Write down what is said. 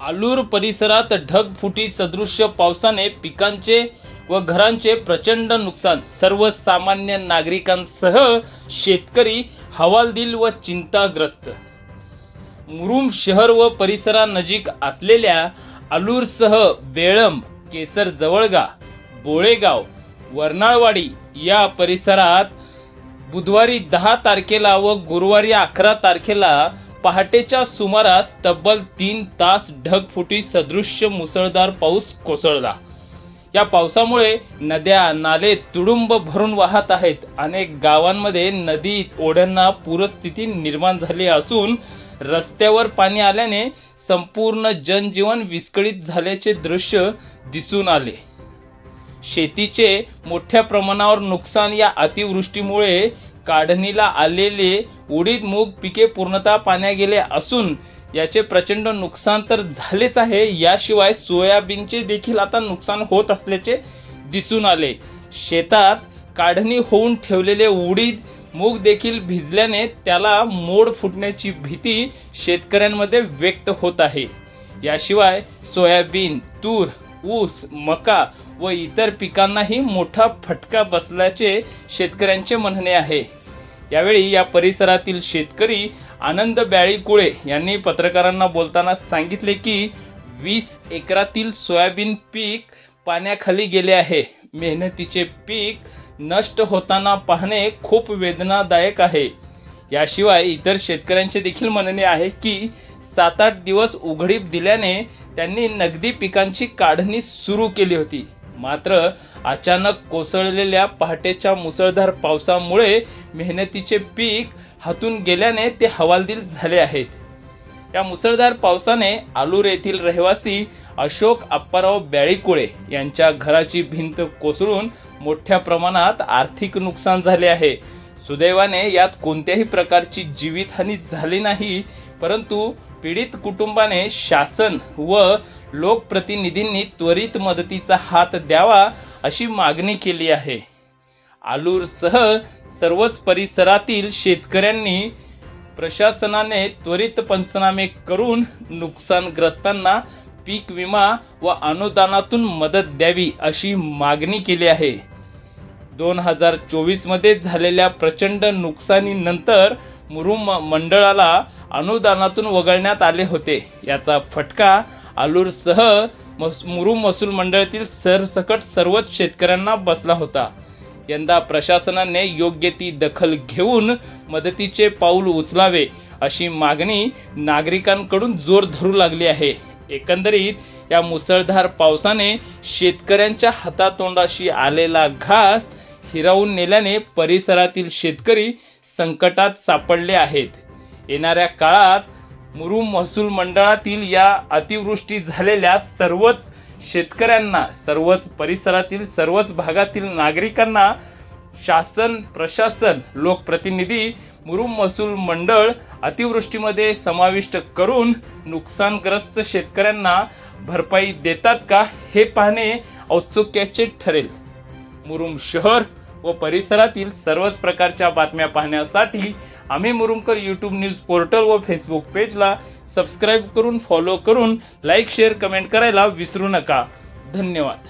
आलूर परिसरात ढगफुटी सदृश्य पावसाने पिकांचे व घरांचे प्रचंड नुकसान. सर्वसामान्य नागरिकांसह शेतकरी हवालदिल व चिंताग्रस्त. मुरुम शहर व परिसरानजीक असलेल्या आलूरसह बेळम केसर जवळगा बोळेगाव वर्नाळवाडी या परिसरात बुधवारी दहा तारखेला व गुरुवारी अकरा तारखेला पहाटेच्या सुमारास तब्बल तीन तास ढगफुटी सदृश्य मुसळधार पाऊस कोसळला. या पावसामुळे नद्या नाले तुडुंब भरून वाहत आहेत. अनेक गावांमध्ये नदी ओढ्यांना पूरस्थिती निर्माण झाली असून रस्त्यावर पाणी आल्याने संपूर्ण जनजीवन विस्कळीत झाल्याचे दृश्य दिसून आले. शेतीचे मोठ्या प्रमाणावर नुकसान या अतिवृष्टीमुळे काढणीला आलेले उडीद मूग पिके पूर्णतः पाण्या गेले असून याचे प्रचंड नुकसान तर झालेच आहे. याशिवाय सोयाबीनचे देखील आता नुकसान होत असल्याचे दिसून आले. शेतात काढणी होऊन ठेवलेले उडीद मूग देखील भिजल्याने त्याला मोड फुटण्याची भीती शेतकऱ्यांमध्ये व्यक्त होत आहे. याशिवाय सोयाबीन तूर ऊस मका व इतर पिकांनाही मोठा फटका बसल्याचे शेतकऱ्यांचे म्हणणे आहे. यावेळी या परिसरातील शेतकरी आनंद बॅळीकुळे यांनी पत्रकारांना बोलताना सांगितले की वीस एकरातील सोयाबीन पीक पाण्याखाली गेले आहे. मेहनतीचे पीक नष्ट होताना पाहणे खूप वेदनादायक आहे. याशिवाय इतर शेतकऱ्यांचे देखील म्हणणे आहे की सात आठ दिवस उघडीप दिल्याने त्यांनी नगदी पिकांची काढणी सुरू केली होती. मात्र अचानक कोसळलेल्या पहाटेच्या मुसळधार पावसामुळे मेहनतीचे पीक हातून गेल्याने ते हवालदिल झाले आहेत. या मुसळधार पावसाने आलूर येथील रहिवासी अशोक अप्पाराव ब्याळीकुळे यांच्या घराची भिंत कोसळून मोठ्या प्रमाणात आर्थिक नुकसान झाले आहे. सुदैवाने यात कोणत्याही प्रकारची जीवितहानी झाली नाही परंतु पीडित कुटुंबाने शासन व लोकप्रतिनिधींनी त्वरित मदतीचा हात द्यावा अशी मागणी केली आहे. आलूरसह सर्वच परिसरातील शेतकऱ्यांनी प्रशासनाने त्वरित पंचनामे करून नुकसानग्रस्तांना पीक विमा व अनुदानातून मदत द्यावी अशी मागणी केली आहे. दोन हजार चोवीसमध्ये झालेल्या प्रचंड नुकसानीनंतर मुरुम मंडळाला अनुदानातून वगळण्यात आले होते. याचा फटका आलूरसह मस मुरुम महसूल मंडळातील सरसकट सर्वच शेतकऱ्यांना बसला होता. यंदा प्रशासनाने योग्य ती दखल घेऊन मदतीचे पाऊल उचलावे अशी मागणी नागरिकांकडून जोर धरू लागली आहे. एकंदरीत या मुसळधार पावसाने शेतकऱ्यांच्या हातातोंडाशी आलेला घास हिरावून नेल्याने परिसरातील शेतकरी संकटात सापडले आहेत. येणाऱ्या काळात मुरुम महसूल मंडळातील या अतिवृष्टी झालेल्या सर्वच शेतकऱ्यांना सर्वच परिसरातील सर्वच भागातील नागरिकांना शासन प्रशासन लोकप्रतिनिधी मुरुम महसूल मंडळ अतिवृष्टीमध्ये समाविष्ट करून नुकसानग्रस्त शेतकऱ्यांना भरपाई देतात का हे पाहणे औत्सुक्याचे ठरेल. मुरुम शहर व परिसरातील सर्वच प्रकारच्या बातम्या पाहण्यासाठी आम्ही मुरुमकर यूट्यूब न्यूज पोर्टल व फेसबुक पेजला सबस्क्राईब करून फॉलो करून लाईक शेअर कमेंट करायला विसरू नका. धन्यवाद.